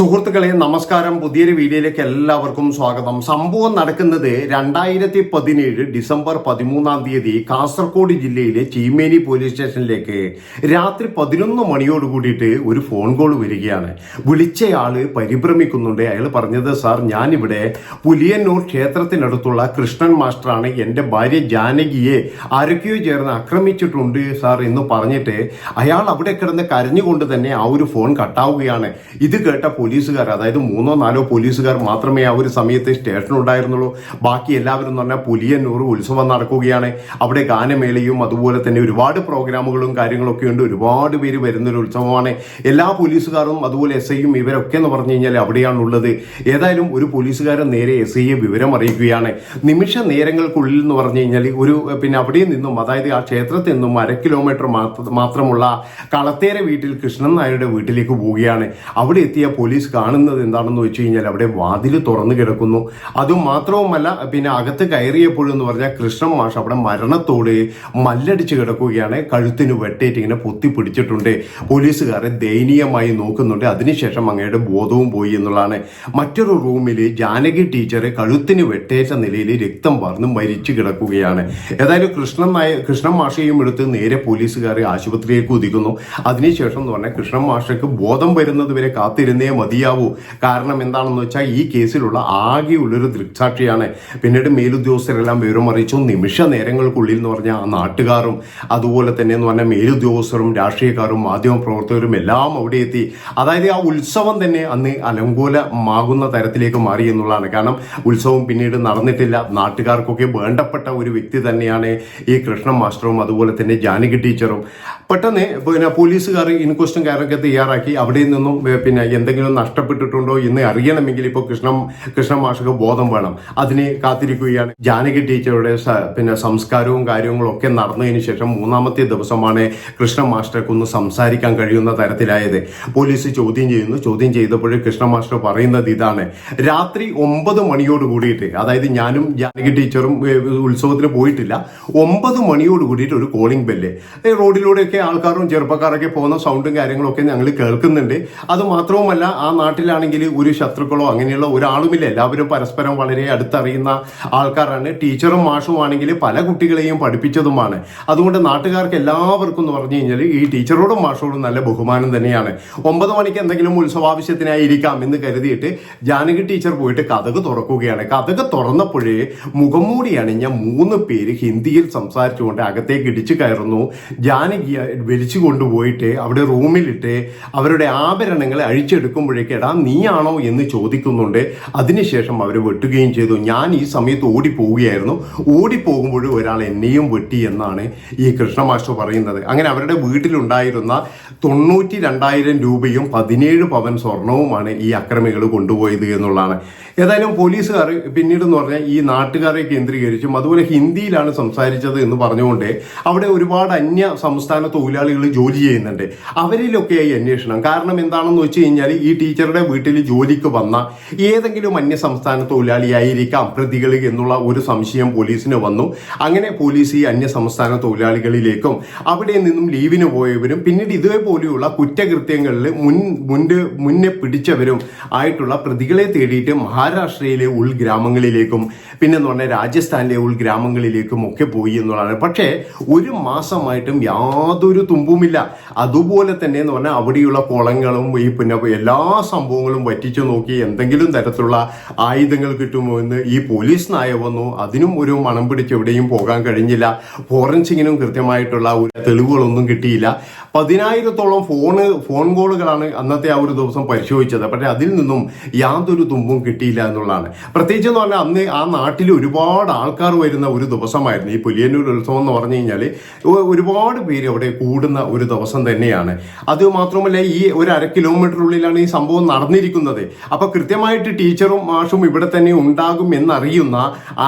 സുഹൃത്തുക്കളെ നമസ്കാരം. പുതിയൊരു വീഡിയോയിലേക്ക് എല്ലാവർക്കും സ്വാഗതം. സംഭവം നടക്കുന്നത് രണ്ടായിരത്തി പതിനേഴ് ഡിസംബർ പതിമൂന്നാം തീയതി കാസർഗോഡ് ജില്ലയിലെ ചീമേനി പോലീസ് സ്റ്റേഷനിലേക്ക് രാത്രി പതിനൊന്ന് മണിയോട് കൂടിയിട്ട് ഒരു ഫോൺ കോൾ വരികയാണ്. വിളിച്ചയാൾ പരിഭ്രമിക്കുന്നുണ്ട്. അയാൾ പറഞ്ഞത് സാർ ഞാനിവിടെ പുലിയന്നൂർ ക്ഷേത്രത്തിനടുത്തുള്ള കൃഷ്ണൻ മാസ്റ്ററാണ്. എന്റെ ഭാര്യ ജാനകിയെ ആരൊക്കെയോ ചേർന്ന് ആക്രമിച്ചിട്ടുണ്ട് സാർ എന്ന് പറഞ്ഞിട്ട് അയാൾ അവിടെ കിടന്ന് കരഞ്ഞുകൊണ്ട് തന്നെ ആ ഒരു ഫോൺ കട്ടാവുകയാണ്. ഇത് കേട്ട പോലീസുകാർ അതായത് മൂന്നോ നാലോ പോലീസുകാർ മാത്രമേ ആ ഒരു സമയത്ത് സ്റ്റേഷനുണ്ടായിരുന്നുള്ളൂ ബാക്കി എല്ലാവരും എന്ന് പറഞ്ഞാൽ പുലിയന്നൂർ ഉത്സവം നടക്കുകയാണ്. അവിടെ ഗാനമേളയും അതുപോലെ തന്നെ ഒരുപാട് പ്രോഗ്രാമുകളും കാര്യങ്ങളൊക്കെ ഉണ്ട്. ഒരുപാട് പേര് വരുന്നൊരു ഉത്സവമാണ്. എല്ലാ പോലീസുകാരും അതുപോലെ എസ് ഐയും ഇവരൊക്കെ എന്ന് പറഞ്ഞു കഴിഞ്ഞാൽ അവിടെയാണുള്ളത്. ഏതായാലും ഒരു പോലീസുകാരൻ നേരെ എസ് ഐയെ വിവരം അറിയിക്കുകയാണ്. നിമിഷ നേരങ്ങൾക്കുള്ളിൽ എന്ന് പറഞ്ഞു കഴിഞ്ഞാൽ ഒരു പിന്നെ അവിടെ നിന്നും അതായത് ആ ക്ഷേത്രത്തിൽ നിന്നും അര കിലോമീറ്റർ മാത്ര- മാത്രമുള്ള കളത്തേര വീട്ടിൽ കൃഷ്ണൻ നായരുടെ വീട്ടിലേക്ക് പോവുകയാണ്. അവിടെ എത്തിയ പോലീസ് കാണുന്നത് എന്താണെന്ന് വെച്ച് കഴിഞ്ഞാൽ അവിടെ വാതിൽ തുറന്നു കിടക്കുന്നു. അതും മാത്രവുമല്ല പിന്നെ അകത്ത് കയറിയപ്പോഴെന്ന് പറഞ്ഞാൽ കൃഷ്ണൻ മാഷ് അവിടെ മരണത്തോടെ മല്ലടിച്ച് കിടക്കുകയാണ്. കഴുത്തിന് വെട്ടേറ്റ് ഇങ്ങനെ പൊത്തി പിടിച്ചിട്ടുണ്ട്. പോലീസുകാരെ ദയനീയമായി നോക്കുന്നുണ്ട്. അതിനുശേഷം അങ്ങയുടെ ബോധവും പോയി എന്നുള്ളതാണ്. മറ്റൊരു റൂമിൽ ജാനകി ടീച്ചർ കഴുത്തിന് വെട്ടേറ്റ നിലയിൽ രക്തം വാർന്ന് മരിച്ചു കിടക്കുകയാണ്. ഏതായാലും കൃഷ്ണൻ നായ കൃഷ്ണൻ മാഷയും എടുത്ത് നേരെ പോലീസുകാർ ആശുപത്രിയിലേക്ക് ഒതുക്കുന്നു. അതിനുശേഷം എന്ന് പറഞ്ഞാൽ കൃഷ്ണൻ മാഷയ്ക്ക് ബോധം വരുന്നത് വരെ കാത്തിരുന്നേ മതിയാവൂ. കാരണം എന്താണെന്ന് വെച്ചാൽ ഈ കേസിലുള്ള ആകെയുള്ളൊരു ദൃക്സാക്ഷിയാണ്. പിന്നീട് മേലുദ്യോഗസ്ഥരെല്ലാം വിവരം അറിയിച്ചു നിമിഷ നേരങ്ങൾക്കുള്ളിൽ എന്ന് പറഞ്ഞാൽ ആ നാട്ടുകാരും അതുപോലെ തന്നെ എന്ന് പറഞ്ഞാൽ മേലുദ്യോഗസ്ഥരും രാഷ്ട്രീയക്കാരും മാധ്യമപ്രവർത്തകരും എല്ലാം അവിടെ എത്തി. അതായത് ആ ഉത്സവം തന്നെ അന്ന് അലങ്കോലമാകുന്ന തരത്തിലേക്ക് മാറി എന്നുള്ളതാണ്. കാരണം ഉത്സവം പിന്നീട് നടന്നിട്ടില്ല. നാട്ടുകാർക്കൊക്കെ വേണ്ടപ്പെട്ട ഒരു വ്യക്തി തന്നെയാണ് ഈ കൃഷ്ണ മാസ്റ്ററും അതുപോലെ തന്നെ ജാനകി ടീച്ചറും. പെട്ടെന്ന് പിന്നെ പോലീസുകാർ ഇൻക്വസ്റ്റും കാര്യമൊക്കെ തയ്യാറാക്കി. അവിടെ നിന്നും പിന്നെ എന്തെങ്കിലും നഷ്ടപ്പെട്ടിട്ടുണ്ടോ എന്ന് അറിയണമെങ്കിൽ ഇപ്പോൾ കൃഷ്ണ കൃഷ്ണമാഷക ബോധം വേണം. അതിന് കാത്തിരിക്കുകയാണ്. ജാനകി ടീച്ചറുടെ പിന്നെ സംസ്കാരവും കാര്യങ്ങളും ഒക്കെ നടന്നതിന് ശേഷം മൂന്നാമത്തെ ദിവസമാണ് കൃഷ്ണ മാസ്റ്റർക്ക് ഒന്ന് സംസാരിക്കാൻ കഴിയുന്ന തരത്തിലായത്. പോലീസ് ചോദ്യം ചെയ്യുന്നു. ചോദ്യം ചെയ്തപ്പോൾ കൃഷ്ണ മാസ്റ്റർ പറയുന്നത് ഇതാണ്. രാത്രി ഒമ്പത് മണിയോട് കൂടിയിട്ട് അതായത് ഞാനും ജാനകി ടീച്ചറും ഉത്സവത്തിന് പോയിട്ടില്ല. ഒമ്പത് മണിയോട് കൂടിയിട്ട് ഒരു കോളിംഗ് ബെല്ല് റോഡിലൂടെയൊക്കെ ആൾക്കാരും ചെറുപ്പക്കാരൊക്കെ പോകുന്ന സൗണ്ടും കാര്യങ്ങളൊക്കെ ഞങ്ങൾ കേൾക്കുന്നുണ്ട്. അത് മാത്രവുമല്ല നാട്ടിലാണെങ്കിൽ ഒരു ശത്രുക്കളോ അങ്ങനെയുള്ള ഒരാളുമില്ല. എല്ലാവരും പരസ്പരം വളരെ അടുത്തറിയുന്ന ആൾക്കാരാണ്. ടീച്ചറും മാഷും ആണെങ്കിൽ പല കുട്ടികളെയും പഠിപ്പിച്ചതുമാണ്. അതുകൊണ്ട് നാട്ടുകാർക്ക് എല്ലാവർക്കും എന്ന് പറഞ്ഞു കഴിഞ്ഞാൽ ഈ ടീച്ചറോടും മാഷോടും നല്ല ബഹുമാനം തന്നെയാണ്. ഒമ്പത് മണിക്ക് എന്തെങ്കിലും ഉത്സവാവശ്യത്തിനായി ഇരിക്കാം എന്ന് കരുതിയിട്ട് ജാനകി ടീച്ചർ പോയിട്ട് കഥക് തുറക്കുകയാണ്. കഥക് തുറന്നപ്പോഴേ മുഖംമൂടി അണിഞ്ഞ മൂന്ന് പേര് ഹിന്ദിയിൽ സംസാരിച്ചുകൊണ്ട് അകത്തേക്ക് ഇടിച്ചു കയറുന്നു. ജാനകിയെ വലിച്ചു കൊണ്ടുപോയിട്ട് അവിടെ റൂമിലിട്ട് അവരുടെ ആഭരണങ്ങൾ അഴിച്ചെടുക്കുമ്പോഴേക്ക് എടാ നീയാണോ എന്ന് ചോദിക്കുന്നുണ്ട്. അതിനുശേഷം അവർ വെട്ടുകയും ചെയ്തു. ഞാൻ ഈ സമയത്ത് ഓടിപ്പോവുകയായിരുന്നു. ഓടിപ്പോകുമ്പോൾ ഒരാൾ എന്നെയും വെട്ടി എന്നാണ് ഈ കൃഷ്ണമാസ്റ്റർ പറയുന്നത്. അങ്ങനെ അവരുടെ വീട്ടിലുണ്ടായിരുന്ന തൊണ്ണൂറ്റി രണ്ടായിരം രൂപയും പതിനേഴ് പവൻ സ്വർണവുമാണ് ഈ അക്രമികൾ കൊണ്ടുപോയത് എന്നുള്ളതാണ്. ഏതായാലും പോലീസുകാർ പിന്നീട് എന്ന് പറഞ്ഞാൽ ഈ നാട്ടുകാരെ കേന്ദ്രീകരിച്ചും അതുപോലെ ഹിന്ദിയിലാണ് സംസാരിച്ചത് എന്ന് പറഞ്ഞുകൊണ്ട് അവിടെ ഒരുപാട് അന്യ സംസ്ഥാന തൊഴിലാളികൾ ജോലി ചെയ്യുന്നുണ്ട്. അവരിലൊക്കെയായി അന്വേഷണം. കാരണം എന്താണെന്ന് വെച്ച് കഴിഞ്ഞാൽ ഈ ടീച്ചറുടെ വീട്ടിൽ ജോലിക്ക് വന്ന ഏതെങ്കിലും അന്യ സംസ്ഥാന തൊഴിലാളിയായിരിക്കാം പ്രതികൾ എന്നുള്ള ഒരു സംശയം പോലീസിന് വന്നു. അങ്ങനെ പോലീസ് ഈ അന്യ സംസ്ഥാന തൊഴിലാളികളിലേക്കും അവിടെ നിന്നും ലീവിന് പോയവരും പിന്നീട് ഇതേപോലെയുള്ള കുറ്റകൃത്യങ്ങളിൽ മുൻ മുൻപ് മുന്നേ പിടിച്ചവരും ആയിട്ടുള്ള പ്രതികളെ തേടിയിട്ട് മഹാരാഷ്ട്രയിലെ ഉൾഗ്രാമങ്ങളിലേക്കും പിന്നെ എന്ന് പറഞ്ഞാൽ രാജസ്ഥാനിലെ ഉൾഗ്രാമങ്ങളിലേക്കും ഒക്കെ പോയി എന്നുള്ളതാണ്. പക്ഷേ ഒരു മാസമായിട്ടും യാതൊരു തുമ്പുമില്ല. അതുപോലെ തന്നെ എന്ന് പറഞ്ഞാൽ അവിടെയുള്ള കുളങ്ങളും ഈ പിന്നെ എല്ലാ സംഭവങ്ങളും വറ്റിച്ചു നോക്കി എന്തെങ്കിലും തരത്തിലുള്ള ആയുധങ്ങൾ കിട്ടുമോ എന്ന് ഈ പോലീസ് നായ വന്നു. അതിനും ഒരു മണം പിടിച്ച് എവിടെയും പോകാൻ കഴിഞ്ഞില്ല. ഫോറൻസിങ്ങിനും കൃത്യമായിട്ടുള്ള ഒരു തെളിവുകളൊന്നും കിട്ടിയില്ല. പതിനായിരത്തോളം ഫോണ് ഫോൺ കോളുകളാണ് അന്നത്തെ ആ ഒരു ദിവസം പരിശോധിച്ചത്. പക്ഷേ അതിൽ നിന്നും യാതൊരു തുമ്പും കിട്ടിയില്ല എന്നുള്ളതാണ്. പ്രത്യേകിച്ച് എന്ന് പറഞ്ഞാൽ അന്ന് ആ നാട്ടിൽ ഒരുപാട് ആൾക്കാർ വരുന്ന ഒരു ദിവസമായിരുന്നു. ഈ പുലിയന്നൂർ ഉത്സവം എന്ന് പറഞ്ഞു കഴിഞ്ഞാൽ ഒരുപാട് പേര് അവിടെ കൂടുന്ന ഒരു ദിവസം തന്നെയാണ്. അത് മാത്രമല്ല ഈ ഒരു അര കിലോമീറ്ററിനുള്ളിലാണ് ഈ സംഭവം നടന്നിരിക്കുന്നത്. അപ്പൊ കൃത്യമായിട്ട് ടീച്ചറും മാഷും ഇവിടെ തന്നെ ഉണ്ടാകും എന്നറിയുന്ന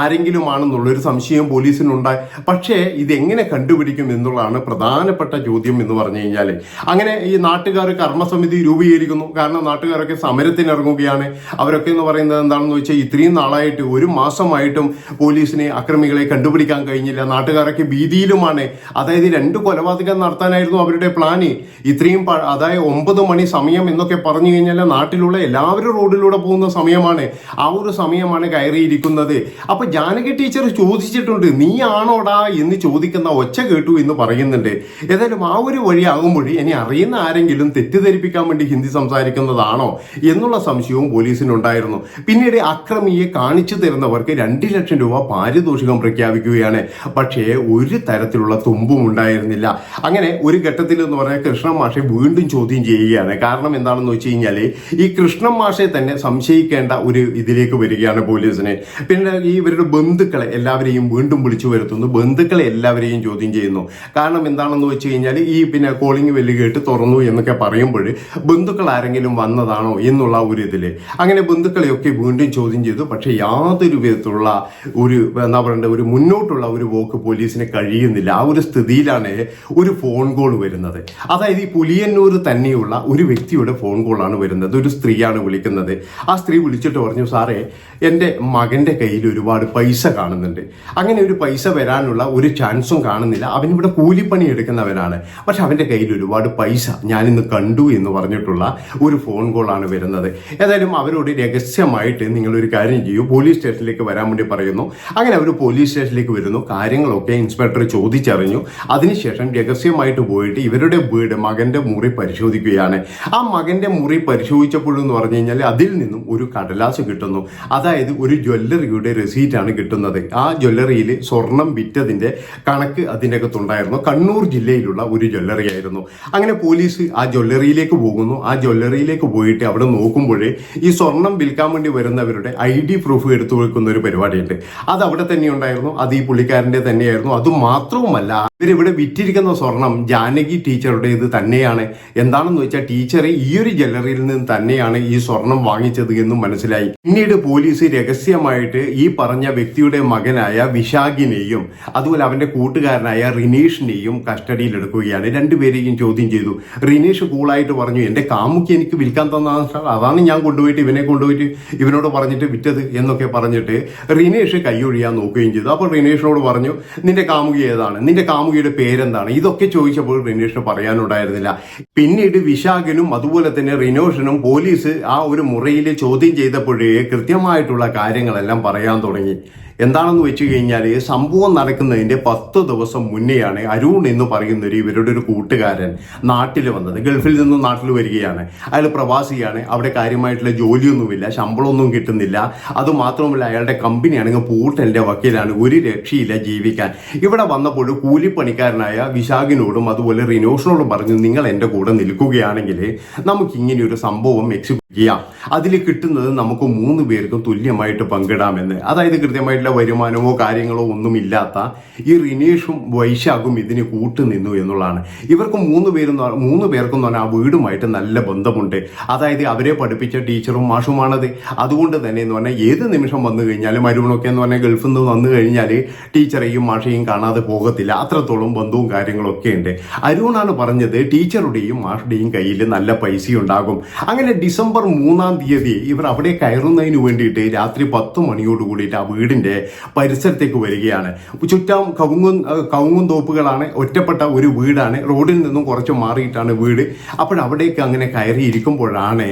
ആരെങ്കിലും ആണെന്നുള്ളൊരു സംശയം പോലീസിനുണ്ടായി. പക്ഷേ ഇതെങ്ങനെ കണ്ടുപിടിക്കും എന്നുള്ളതാണ് പ്രധാനപ്പെട്ട ചോദ്യം എന്ന് പറഞ്ഞു പറഞ്ഞു കഴിഞ്ഞാൽ അങ്ങനെ ഈ നാട്ടുകാർ കർമ്മസമിതി രൂപീകരിക്കുന്നു. കാരണം നാട്ടുകാരൊക്കെ സമരത്തിന് ഇറങ്ങുകയാണ് അവരൊക്കെ എന്ന് പറയുന്നത് എന്താണെന്ന് വെച്ചാൽ ഇത്രയും നാളായിട്ട് ഒരു മാസമായിട്ടും പോലീസിനെ അക്രമികളെ കണ്ടുപിടിക്കാൻ കഴിഞ്ഞില്ല. നാട്ടുകാരൊക്കെ ഭീതിയിലുമാണ്. അതായത് രണ്ട് കൊലപാതകം നടത്താനായിരുന്നു അവരുടെ പ്ലാന്. ഇത്രയും അതായത് ഒമ്പത് മണി സമയം എന്നൊക്കെ പറഞ്ഞു കഴിഞ്ഞാൽ നാട്ടിലുള്ള എല്ലാവരും റോഡിലൂടെ പോകുന്ന സമയമാണ്. ആ ഒരു സമയമാണ് കയറിയിരിക്കുന്നത്. അപ്പൊ ജാനകി ടീച്ചർ ചോദിച്ചിട്ടുണ്ട് നീ ആണോടാ? എന്ന് ചോദിക്കുന്ന ഒച്ച കേട്ടു എന്ന് പറയുന്നുണ്ട്. ഏതായാലും ആ ഒരു വഴിയാകുമ്പോൾ ഇനി അറിയുന്ന ആരെങ്കിലും തെറ്റിദ്ധരിപ്പിക്കാൻ വേണ്ടി ഹിന്ദി സംസാരിക്കുന്നതാണോ എന്നുള്ള സംശയവും പോലീസിനുണ്ടായിരുന്നു. പിന്നീട് അക്രമിയെ കാണിച്ചു തരുന്നവർക്ക് രണ്ട് ലക്ഷം രൂപ പാരിതോഷികം പ്രഖ്യാപിക്കുകയാണ്. പക്ഷേ ഒരു തരത്തിലുള്ള തുമ്പും ഉണ്ടായിരുന്നില്ല. അങ്ങനെ ഒരു ഘട്ടത്തിൽ എന്ന് പറഞ്ഞാൽ കൃഷ്ണൻ മാഷെ വീണ്ടും ചോദ്യം ചെയ്യുകയാണ്. കാരണം എന്താണെന്ന് വെച്ച് കഴിഞ്ഞാൽ ഈ കൃഷ്ണൻ മാഷെ തന്നെ സംശയിക്കേണ്ട ഒരു ഇതിലേക്ക് വരികയാണ് പോലീസിനെ. പിന്നെ ഈ ഇവരുടെ ബന്ധുക്കളെ എല്ലാവരെയും വീണ്ടും വിളിച്ചു വരുത്തുന്നു. ബന്ധുക്കളെ എല്ലാവരെയും ചോദ്യം ചെയ്യുന്നു. കാരണം എന്താണെന്ന് വെച്ച് കഴിഞ്ഞാൽ ഈ പിന്നെ കോളിംഗ് വെല്ല് കേട്ട് തുറന്നു എന്നൊക്കെ പറയുമ്പോൾ ബന്ധുക്കൾ ആരെങ്കിലും വന്നതാണോ എന്നുള്ള ഒരു ഇതിൽ അങ്ങനെ ബന്ധുക്കളെയൊക്കെ വീണ്ടും ചോദ്യം ചെയ്തു. പക്ഷേ യാതൊരു വിധത്തിലുള്ള ഒരു എന്താ പറയണ്ട ഒരു മുന്നോട്ടുള്ള ഒരു വോക്ക് പോലീസിന് കഴിയുന്നില്ല. ആ ഒരു സ്ഥിതിയിലാണ് ഒരു ഫോൺ കോൾ വരുന്നത്. അതായത് ഈ പുലിയന്നൂർ തന്നെയുള്ള ഒരു വ്യക്തിയുടെ ഫോൺ കോളാണ് വരുന്നത്. ഒരു സ്ത്രീയാണ് വിളിക്കുന്നത്. ആ സ്ത്രീ വിളിച്ചിട്ട് പറഞ്ഞു സാറേ എന്റെ മകന്റെ കയ്യിൽ ഒരുപാട് പൈസ കാണുന്നുണ്ട്. അങ്ങനെ ഒരു പൈസ വരാനുള്ള ഒരു ചാൻസും കാണുന്നില്ല. അവനിവിടെ കൂലിപ്പണി എടുക്കുന്നവനാണ്. പക്ഷെ അവന്റെ കയ്യിൽ ഒരുപാട് പൈസ ഞാനിന്ന് കണ്ടു എന്ന് പറഞ്ഞിട്ടുള്ള ഒരു ഫോൺ കോളാണ് വരുന്നത്. ഏതായാലും അവരോട് രഹസ്യമായിട്ട് നിങ്ങളൊരു കാര്യം ചെയ്യൂ. പോലീസ് സ്റ്റേഷനിലേക്ക് വരാൻ വേണ്ടി പറയുന്നു. അങ്ങനെ അവർ പോലീസ് സ്റ്റേഷനിലേക്ക് വരുന്നു. കാര്യങ്ങളൊക്കെ ഇൻസ്പെക്ടർ ചോദിച്ചറിഞ്ഞു. അതിനുശേഷം രഹസ്യമായിട്ട് പോയിട്ട് ഇവരുടെ വീട് മകന്റെ മുറി പരിശോധിക്കുകയാണ്. ആ മകന്റെ മുറി പരിശോധിച്ചപ്പോഴെന്ന് പറഞ്ഞു കഴിഞ്ഞാൽ അതിൽ നിന്നും ഒരു കടലാസ് കിട്ടുന്നു. അതായത് ഒരു ജ്വല്ലറിയുടെ റെസീറ്റാണ് കിട്ടുന്നത്. ആ ജ്വല്ലറിയിൽ സ്വർണം വിറ്റതിന്റെ കണക്ക് അതിന്റെ അകത്തുണ്ടായിരുന്നു കണ്ണൂർ ജില്ലയിലുള്ള ഒരു ജ്വല്ലറി ആയിരുന്നു. അങ്ങനെ പോലീസ് ആ ജ്വല്ലറിയിലേക്ക് പോകുന്നു. ആ ജ്വല്ലറിയിലേക്ക് പോയിട്ട് അവിടെ നോക്കുമ്പോഴേ ഈ സ്വർണം വിൽക്കാൻ വേണ്ടി വരുന്നവരുടെ ഐ ഡി പ്രൂഫ് എടുത്തു വെക്കുന്ന ഒരു പരിപാടിയുണ്ട്. അത് അവിടെ തന്നെ ഉണ്ടായിരുന്നു. അത് ഈ പുള്ളിക്കാരന്റെ തന്നെയായിരുന്നു. അത് മാത്രവുമല്ല ഇവരിവിടെ വിറ്റിരിക്കുന്ന സ്വർണം ജാനകി ടീച്ചറുടെ ഇത് തന്നെയാണ്. എന്താണെന്ന് വെച്ചാൽ ടീച്ചറെ ഈ ഒരു ജ്വല്ലറിയിൽ നിന്ന് തന്നെയാണ് ഈ സ്വർണം വാങ്ങിച്ചത് എന്നും മനസ്സിലായി. പിന്നീട് പോലീസ് രഹസ്യമായിട്ട് ഈ പറഞ്ഞ വ്യക്തിയുടെ മകനായ വിശാഖിനെയും അതുപോലെ അവന്റെ കൂട്ടുകാരനായ റിനീഷിനെയും കസ്റ്റഡിയിൽ എടുക്കുകയാണ്. രണ്ടുപേരെയും ചോദ്യം ചെയ്തു. റിനീഷ് കൂളായിട്ട് പറഞ്ഞു എന്റെ കാമുക്കി എനിക്ക് വിൽക്കാൻ തന്നതാണ് അതാണ് ഞാൻ കൊണ്ടുപോയിട്ട് ഇവനെ കൊണ്ടുപോയിട്ട് ഇവനോട് പറഞ്ഞിട്ട് വിറ്റത് എന്നൊക്കെ പറഞ്ഞിട്ട് റിനേഷ് കൈയൊഴിയാൻ നോക്കുകയും ചെയ്തു. അപ്പോൾ റിനേഷിനോട് പറഞ്ഞു നിന്റെ കാമുകി ഏതാണ്? നിന്റെ കാമുകിയുടെ പേരെന്താണ്? ഇതൊക്കെ ചോദിച്ചപ്പോൾ റിനേഷിന് പറയാനുണ്ടായിരുന്നില്ല. പിന്നീട് വിശാഖനും അതുപോലെ തന്നെ റിനോഷനും പോലീസ് ആ ഒരു മുറിയിൽ ചോദ്യം ചെയ്തപ്പോഴേ കൃത്യമായിട്ടുള്ള കാര്യങ്ങളെല്ലാം പറയാൻ തുടങ്ങി. എന്താണെന്ന് വെച്ച് കഴിഞ്ഞാൽ സംഭവം നടക്കുന്നതിന്റെ പത്ത് ദിവസം മുന്നെയാണ് അരുൺ എന്ന് പറയുന്ന ഒരു ഇവരുടെ ഒരു കൂട്ടുകാരൻ നാട്ടിൽ വന്നത്. ഗൾഫിൽ നിന്നും നാട്ടിൽ വരികയാണ്. അയാൾ പ്രവാസിയാണ്. അവിടെ കാര്യമായിട്ടുള്ള ജോലിയൊന്നുമില്ല. ശമ്പളമൊന്നും കിട്ടുന്നില്ല. അതുമാത്രമല്ല അയാളുടെ കമ്പനി ആണെങ്കിൽ പൂട്ടലിന്റെ വക്കീലാണ്. ഒരു രക്ഷയില്ല ജീവിക്കാൻ. ഇവിടെ വന്നപ്പോൾ കൂലിപ്പണിക്കാരനായ വിശാഖിനോടും അതുപോലെ റിനോഷിനോടും പറഞ്ഞു നിങ്ങൾ എന്റെ കൂടെ നിൽക്കുകയാണെങ്കിൽ നമുക്ക് ഒരു സംഭവം എക്സിക്യൂട്ട് ചെയ്യാം അതിൽ കിട്ടുന്നത് നമുക്ക് മൂന്ന് പേർക്കും തുല്യമായിട്ട് പങ്കിടാമെന്ന്. അതായത് കൃത്യമായിട്ടുള്ള വരുമാനമോ കാര്യങ്ങളോ ഒന്നും ഇല്ലാത്ത ഈ റിനീഷും വൈശാഖും ഇതിന് കൂട്ടുനിന്നു എന്നുള്ളതാണ്. ഇവർക്ക് മൂന്ന് പേരും മൂന്ന് പേർക്കും എന്ന് പറഞ്ഞാൽ ആ വീടുമായിട്ട് നല്ല ബന്ധമുണ്ട്. അതായത് അവരെ പഠിപ്പിച്ച ടീച്ചറും മാഷുമാണത്. അതുകൊണ്ട് തന്നെ എന്ന് പറഞ്ഞാൽ ഏത് നിമിഷം വന്നു കഴിഞ്ഞാലും അരുണൊക്കെ എന്ന് പറഞ്ഞാൽ ഗൾഫിൽ നിന്ന് വന്നു കഴിഞ്ഞാൽ ടീച്ചറെയും മാഷയും കാണാതെ പോകത്തില്ല. അത്രത്തോളം ബന്ധവും കാര്യങ്ങളൊക്കെ ഉണ്ട്. അരുണാണ് പറഞ്ഞത് ടീച്ചറുടെയും മാഷുടെയും കയ്യിൽ നല്ല പൈസ ഉണ്ടാകും. അങ്ങനെ ഡിസംബർ മൂന്നാം തീയതി ഇവർ അവിടെ കയറുന്നതിന് വേണ്ടിയിട്ട് രാത്രി പത്ത് മണിയോട് കൂടിയിട്ട് ആ വീടിന്റെ പരിസരത്തേക്ക് വരികയാണ്. ചുറ്റാം കവുങ്ങും കവുങ്ങും തോപ്പുകളാണ് ഒറ്റപ്പെട്ട ഒരു വീടാണ്. റോഡിൽ നിന്നും കുറച്ച് മാറിയിട്ടാണ് വീട്. അപ്പോഴവിടേക്ക് അങ്ങനെ കയറി ഇരിക്കുമ്പോഴാണ്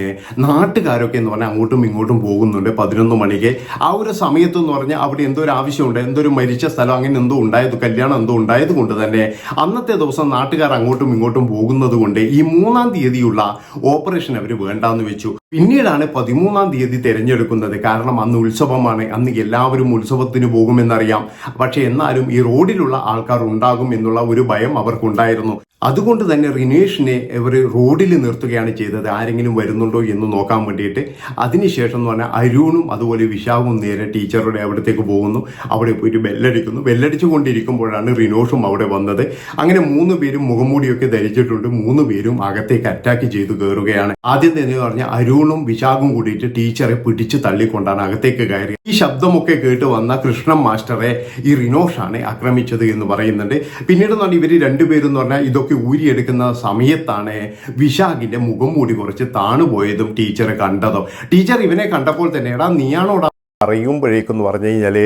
നാട്ടുകാരൊക്കെ എന്ന് പറഞ്ഞാൽ അങ്ങോട്ടും ഇങ്ങോട്ടും പോകുന്നുണ്ട് പതിനൊന്ന് മണിക്ക്. ആ ഒരു സമയത്ത് എന്ന് പറഞ്ഞാൽ അവിടെ എന്തോ ഒരു ആവശ്യമുണ്ട്. എന്തോ ഒരു മരിച്ച സ്ഥലം അങ്ങനെ എന്തോ ഉണ്ടായത് കല്യാണം എന്തോ ഉണ്ടായത് കൊണ്ട് തന്നെ അന്നത്തെ ദിവസം നാട്ടുകാർ അങ്ങോട്ടും ഇങ്ങോട്ടും പോകുന്നത് കൊണ്ട് ഈ മൂന്നാം തീയതിയുള്ള ഓപ്പറേഷൻ അവർ വേണ്ടാന്ന് വെച്ചു. പിന്നീടാണ് പതിമൂന്നാം തീയതി തിരഞ്ഞെടുക്കുന്നത്. കാരണം അന്ന് ഉത്സവമാണ്. അന്ന് എല്ലാവരും ഉത്സവത്തിന് പോകുമെന്നറിയാം. പക്ഷെ എന്നാലും ഈ റോഡിലുള്ള ആൾക്കാർ ഉണ്ടാകും എന്നുള്ള ഒരു ഭയം അവർക്കുണ്ടായിരുന്നു. അതുകൊണ്ട് തന്നെ റിനേഷിനെ ഇവർ റോഡിൽ നിർത്തുകയാണ് ചെയ്തത്. ആരെങ്കിലും വരുന്നുണ്ടോ എന്ന് നോക്കാൻ വേണ്ടിയിട്ട്. അതിനുശേഷം എന്ന് പറഞ്ഞാൽ അരുണും അതുപോലെ വിശാഖും നേരെ ടീച്ചറുടെ അവിടത്തേക്ക് പോകുന്നു. അവിടെ പോയിട്ട് ബെല്ലടിക്കുന്നു. ബെല്ലടിച്ചു കൊണ്ടിരിക്കുമ്പോഴാണ് റിനോഷും അവിടെ വന്നത്. അങ്ങനെ മൂന്ന് പേരും മുഖംമൂടിയൊക്കെ ധരിച്ചിട്ടുണ്ട്. മൂന്ന് പേരും അകത്തേക്ക് അറ്റാക്ക് ചെയ്തു കയറുകയാണ് ആദ്യം തന്നെ പറഞ്ഞാൽ അരുണും വിശാഖും കൂടിയിട്ട് ടീച്ചറെ പിടിച്ച് തള്ളിക്കൊണ്ടാണ് അകത്തേക്ക് കയറി ഈ ശബ്ദമൊക്കെ കേട്ട് വന്ന കൃഷ്ണൻ മാസ്റ്ററെ ഈ റിനോഷാണ് ആക്രമിച്ചത് എന്ന് പറയുന്നുണ്ട്. പിന്നീട് എന്ന് പറഞ്ഞാൽ ഇവർ രണ്ടുപേരും എന്ന് പറഞ്ഞാൽ ഇതൊക്കെ ഒക്കെ ഊരിയെടുക്കുന്ന സമയത്താണ് വിശാഖിന്റെ മുഖം മൂടി കുറച്ച് താണുപോയതും ടീച്ചർ കണ്ടതും. ടീച്ചർ ഇവനെ കണ്ടപ്പോൾ തന്നെ എടാ നീയാണോടാ അറിയുമ്പോഴേക്കെന്ന് പറഞ്ഞു കഴിഞ്ഞാൽ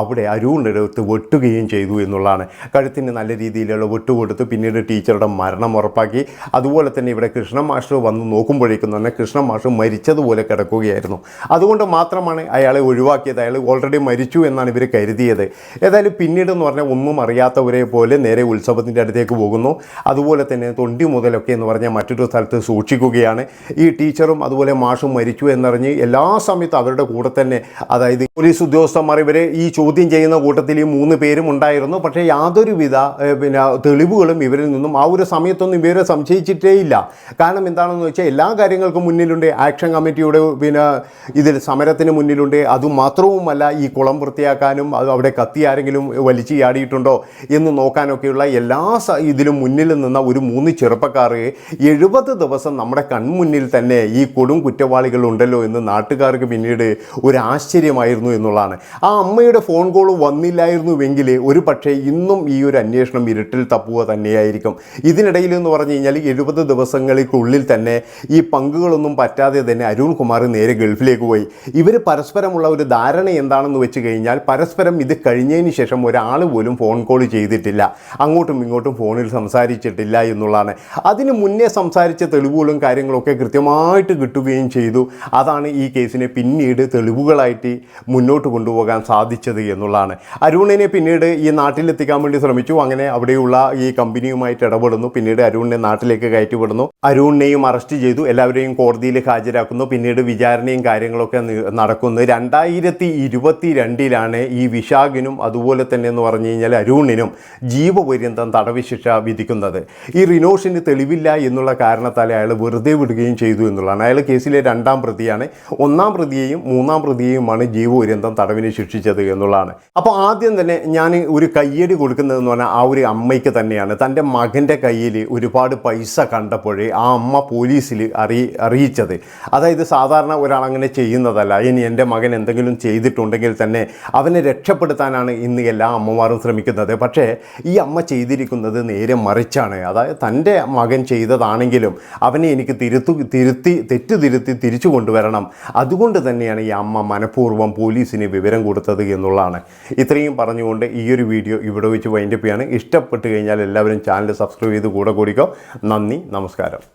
അവിടെ അരുണിനടുത്ത് വെട്ടുകയും ചെയ്തു എന്നുള്ളതാണ്. കഴുത്തിന് നല്ല രീതിയിലുള്ള വെട്ട് കൊടുത്ത് പിന്നീട് ടീച്ചറുടെ മരണം ഉറപ്പാക്കി. അതുപോലെ തന്നെ ഇവിടെ കൃഷ്ണ മാഷ് വന്ന് നോക്കുമ്പോഴേക്കും തന്നെ കൃഷ്ണ മാഷ് മരിച്ചതുപോലെ കിടക്കുകയായിരുന്നു. അതുകൊണ്ട് മാത്രമാണ് അയാളെ ഒഴിവാക്കിയത്. അയാൾ ഓൾറെഡി മരിച്ചു എന്നാണ് ഇവർ കരുതിയത്. ഏതായാലും പിന്നീട് എന്ന് പറഞ്ഞാൽ ഒന്നും അറിയാത്തവരെ പോലെ നേരെ ഉത്സവത്തിന്റെ അടുത്തേക്ക് പോകുന്നു. അതുപോലെ തന്നെ തൊണ്ടി മുതലൊക്കെ എന്ന് പറഞ്ഞാൽ മറ്റൊരു സ്ഥലത്ത് സൂക്ഷിക്കുകയാണ്. ഈ ടീച്ചറും അതുപോലെ മാഷും മരിച്ചു എന്നറിഞ്ഞ് എല്ലാ സമയത്തും അവരുടെ കൂടെ തന്നെ അതായത് പോലീസ് ഉദ്യോഗസ്ഥന്മാർ ഇവരെ ഈ ചോദ്യം ചെയ്യുന്ന കൂട്ടത്തിൽ ഈ മൂന്ന് പേരും ഉണ്ടായിരുന്നു. പക്ഷേ യാതൊരുവിധ പിന്നെ തെളിവുകളും ഇവരിൽ നിന്നും ആ ഒരു സമയത്തൊന്നും ഇവരെ സംശയിച്ചിട്ടേ ഇല്ല. കാരണം എന്താണെന്ന് വെച്ചാൽ എല്ലാ കാര്യങ്ങൾക്കും മുന്നിലുണ്ട്. ആക്ഷൻ കമ്മിറ്റിയുടെ പിന്നെ ഇതിൽ സമരത്തിന് മുന്നിലുണ്ട്. അതുമാത്രവുമല്ല ഈ കുളം വൃത്തിയാക്കാനും അത് അവിടെ കത്തി ആരെങ്കിലും വലിച്ചു ചാടിയിട്ടുണ്ടോ എന്ന് നോക്കാനൊക്കെയുള്ള എല്ലാ ഇതിലും മുന്നിൽ നിന്ന ഒരു മൂന്ന് ചെറുപ്പക്കാർ എഴുപത് ദിവസം നമ്മുടെ കൺമുന്നിൽ തന്നെ ഈ കൊടും കുറ്റവാളികൾ ഉണ്ടല്ലോ എന്ന് നാട്ടുകാർക്ക് പിന്നീട് ഒരു ആശ്ചര്യമായിരുന്നു എന്നുള്ളതാണ്. ആ അമ്മയുടെ ഫോൺ കോൾ വന്നില്ലായിരുന്നുവെങ്കിൽ ഒരു പക്ഷേ ഇന്നും ഈ ഒരു അന്വേഷണം ഇരുട്ടിൽ തപ്പുക തന്നെയായിരിക്കും. ഇതിനിടയിൽ എന്ന് പറഞ്ഞു കഴിഞ്ഞാൽ എഴുപത് ദിവസങ്ങൾക്കുള്ളിൽ തന്നെ ഈ പങ്കുകളൊന്നും പറ്റാതെ തന്നെ അരുൺ കുമാർ നേരെ ഗൾഫിലേക്ക് പോയി. ഇവർ പരസ്പരമുള്ള ഒരു ധാരണ എന്താണെന്ന് വെച്ച് കഴിഞ്ഞാൽ പരസ്പരം ഇത് കഴിഞ്ഞതിന് ശേഷം ഒരാൾ പോലും ഫോൺ കോൾ ചെയ്തിട്ടില്ല. അങ്ങോട്ടും ഇങ്ങോട്ടും ഫോണിൽ സംസാരിച്ചിട്ടില്ല എന്നുള്ളതാണ്. അതിന് മുന്നേ സംസാരിച്ച തെളിവുകളും കാര്യങ്ങളൊക്കെ കൃത്യമായിട്ട് കിട്ടുകയും ചെയ്തു. അതാണ് ഈ കേസിനെ പിന്നീട് തെളിവുകളായിട്ട് മുന്നോട്ട് കൊണ്ടുപോകാൻ സാധിച്ചത് എന്നുള്ളതാണ്. അരുണിനെ പിന്നീട് ഈ നാട്ടിലെത്തിക്കാൻ വേണ്ടി ശ്രമിച്ചു. അങ്ങനെ അവിടെയുള്ള ഈ കമ്പനിയുമായിട്ട് ഇടപെടുന്നു. പിന്നീട് അരുണിനെ നാട്ടിലേക്ക് കയറ്റിവിടുന്നു. അരുണിനെയും അറസ്റ്റ് ചെയ്തു. എല്ലാവരെയും കോടതിയിൽ ഹാജരാക്കുന്നു. പിന്നീട് വിചാരണയും കാര്യങ്ങളൊക്കെ നടക്കുന്നു. രണ്ടായിരത്തി ഇരുപത്തി രണ്ടിലാണ് ഈ വിശാഖിനും അതുപോലെ തന്നെ എന്ന് പറഞ്ഞു കഴിഞ്ഞാൽ അരുണിനും ജീവപര്യന്തം തടവ് ശിക്ഷ വിധിക്കുന്നത്. ഈ റിനോഷിന് തെളിവില്ല എന്നുള്ള കാരണത്താൽ അയാൾ വെറുതെ വിടുകയും ചെയ്തു എന്നുള്ളതാണ്. അയാൾ കേസിലെ രണ്ടാം പ്രതിയാണ്. ഒന്നാം പ്രതിയെയും മൂന്നാം പ്രതിയെയുമാണ് ജീവപര്യന്തം തടവിന് ശിക്ഷിച്ചത് എന്നുള്ളതാണ്. അപ്പോൾ ആദ്യം തന്നെ ഞാൻ ഒരു കയ്യടി കൊടുക്കുന്നതെന്ന് പറഞ്ഞാൽ ആ ഒരു അമ്മയ്ക്ക് തന്നെയാണ്. തന്റെ മകന്റെ കയ്യിൽ ഒരുപാട് പൈസ കണ്ടപ്പോഴേ ആ അമ്മ പോലീസിൽ അറി അറിയിച്ചത്. അതായത് സാധാരണ ഒരാൾ അങ്ങനെ ചെയ്യുന്നതല്ല. ഇനി എന്റെ മകൻ എന്തെങ്കിലും ചെയ്തിട്ടുണ്ടെങ്കിൽ തന്നെ അവനെ രക്ഷപ്പെടുത്താനാണ് ഇന്ന് എല്ലാ അമ്മമാരും ശ്രമിക്കുന്നത്. പക്ഷേ ഈ അമ്മ ചെയ്തിരിക്കുന്നത് നേരെ മറിച്ചാണ്. അതായത് തന്റെ മകൻ ചെയ്തതാണെങ്കിലും അവനെ എനിക്ക് തിരുത്തു തിരുത്തി തെറ്റ് തിരുത്തി തിരിച്ചു കൊണ്ടുവരണം. അതുകൊണ്ട് തന്നെയാണ് ഈ അമ്മ മനഃപൂർവം പോലീസിന് വിവരം കൊടുത്തത് എന്നുള്ളതാണ്. ഇത്രയും പറഞ്ഞുകൊണ്ട് ഈ ഒരു വീഡിയോ ഇവിടെ വെച്ച് വൈൻഡപ്പ് ചെയ്യാണ്. ഇഷ്ടപ്പെട്ട് കഴിഞ്ഞാൽ എല്ലാവരും ചാനൽ സബ്സ്ക്രൈബ് ചെയ്ത് കൂടെ കൂടിക്കോ. നന്ദി നമസ്കാരം.